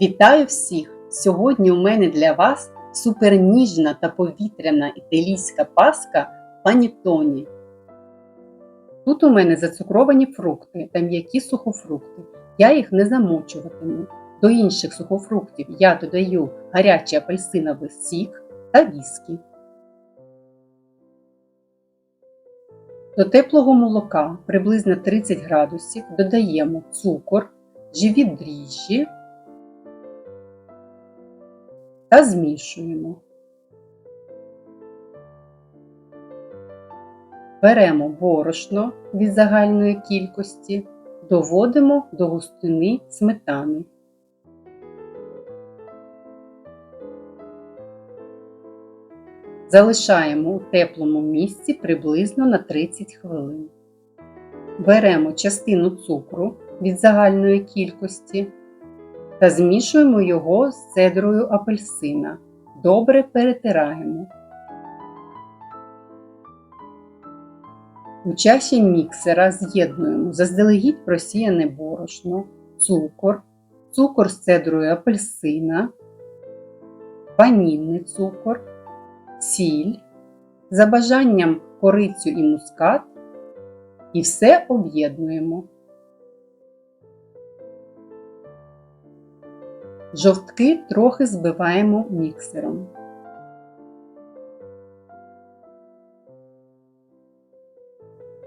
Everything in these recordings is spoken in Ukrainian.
Вітаю всіх! Сьогодні у мене для вас суперніжна та повітряна італійська паска панітоні. Тут у мене зацукровані фрукти та м'які сухофрукти. Я їх не замочуватиму. До інших сухофруктів я додаю гарячий апельсиновий сік та віскі. До теплого молока приблизно 30 градусів додаємо цукор, живі дріжджі та змішуємо. Беремо борошно від загальної кількості, доводимо до густини сметани. Залишаємо у теплому місці приблизно на 30 хвилин. Беремо частину цукру від загальної кількості та змішуємо його з цедрою апельсина. Добре перетираємо. У чаші міксера з'єднуємо заздалегідь просіяне борошно, цукор, цукор з цедрою апельсина, ванільний цукор, сіль, за бажанням корицю і мускат і все об'єднуємо. Жовтки трохи збиваємо міксером.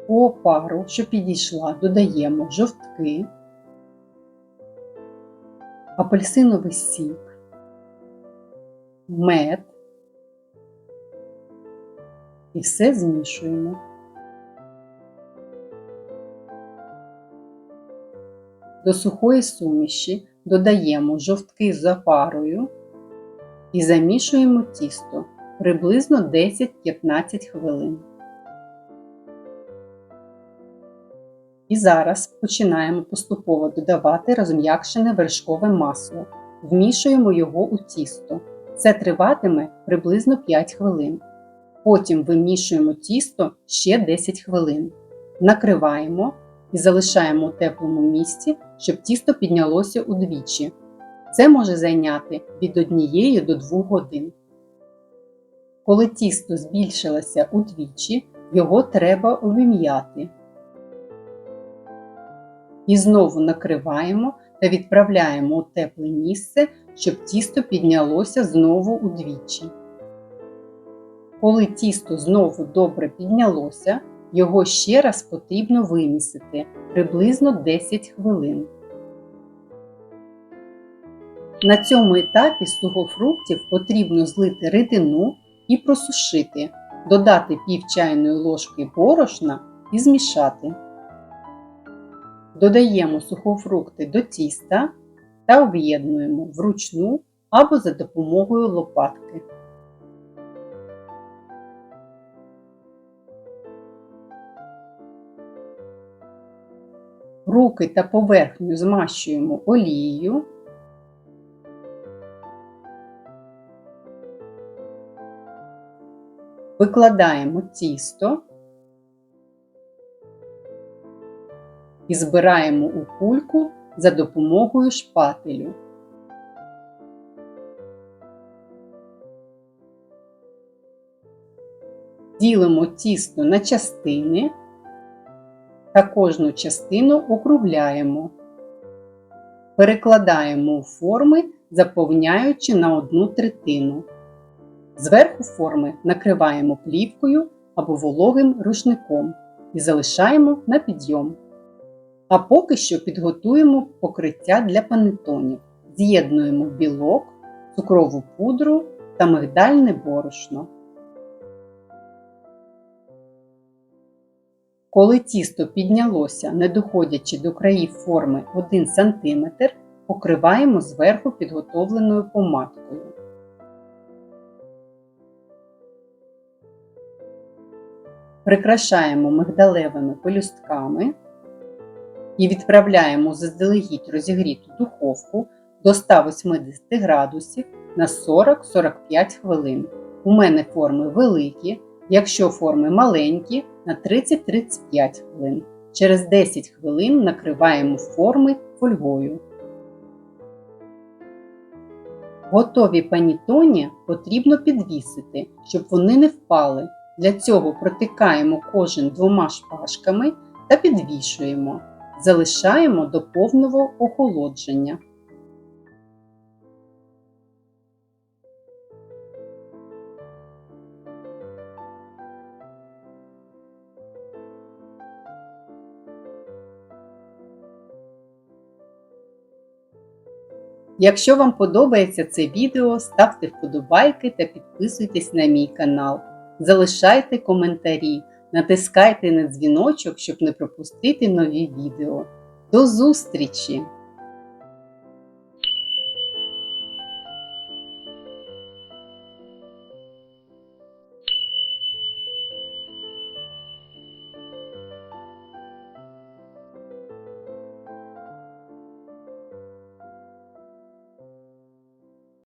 У опару, що підійшла, додаємо жовтки, апельсиновий сік, мед і все змішуємо. До сухої суміші додаємо жовтки з опарою і замішуємо тісто приблизно 10-15 хвилин. І зараз починаємо поступово додавати розм'якшене вершкове масло. Вмішуємо його у тісто. Це триватиме приблизно 5 хвилин. Потім вимішуємо тісто ще 10 хвилин. Накриваємо і залишаємо у теплому місці, щоб тісто піднялося удвічі. Це може зайняти від 1 до 2 годин. Коли тісто збільшилося удвічі, його треба обім'яти. І знову накриваємо та відправляємо у тепле місце, щоб тісто піднялося знову удвічі. Коли тісто знову добре піднялося, його ще раз потрібно вимісити приблизно 10 хвилин. На цьому етапі з сухофруктів потрібно злити рідину і просушити, додати пів чайної ложки борошна і змішати. Додаємо сухофрукти до тіста та об'єднуємо вручну або за допомогою лопатки. Руки та поверхню змащуємо олією. Викладаємо тісто і збираємо у кульку за допомогою шпателю. Ділимо тісто на частини та кожну частину округляємо. Перекладаємо у форми, заповняючи на одну третину. Зверху форми накриваємо плівкою або вологим рушником і залишаємо на підйом. А поки що підготуємо покриття для панетонів. З'єднуємо білок, цукрову пудру та мигдальне борошно. Коли тісто піднялося, не доходячи до країв форми 1 см, покриваємо зверху підготовленою помадкою. Прикрашаємо мигдалевими пелюстками і відправляємо заздалегідь розігріту духовку до 180 градусів на 40-45 хвилин. У мене форми великі, якщо форми маленькі на 30-35 хвилин. Через 10 хвилин накриваємо форми фольгою. Готові панітоні потрібно підвісити, щоб вони не впали. Для цього протикаємо кожен двома шпажками та підвішуємо. Залишаємо до повного охолодження. Якщо вам подобається це відео, ставте вподобайки та підписуйтесь на мій канал. Залишайте коментарі, натискайте на дзвіночок, щоб не пропустити нові відео. До зустрічі!